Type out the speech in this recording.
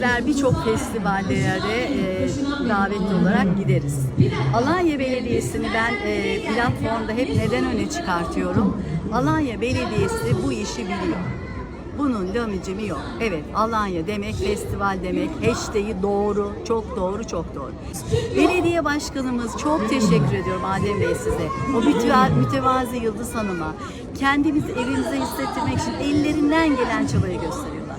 bizler birçok festivallere e, davetli olarak gideriz. Alanya Belediyesi'ni ben e, platformda hep neden öne çıkartıyorum? Alanya Belediyesi bu işi biliyor. Bunun dömücümü yok. Evet Alanya demek festival demek. Hashtag'i doğru, çok doğru, çok doğru. Belediye başkanımız çok teşekkür ediyorum Adem Bey size. O mütevazi Yıldız Hanım'a kendimizi evimize hissettirmek için ellerinden gelen çabayı gösteriyor.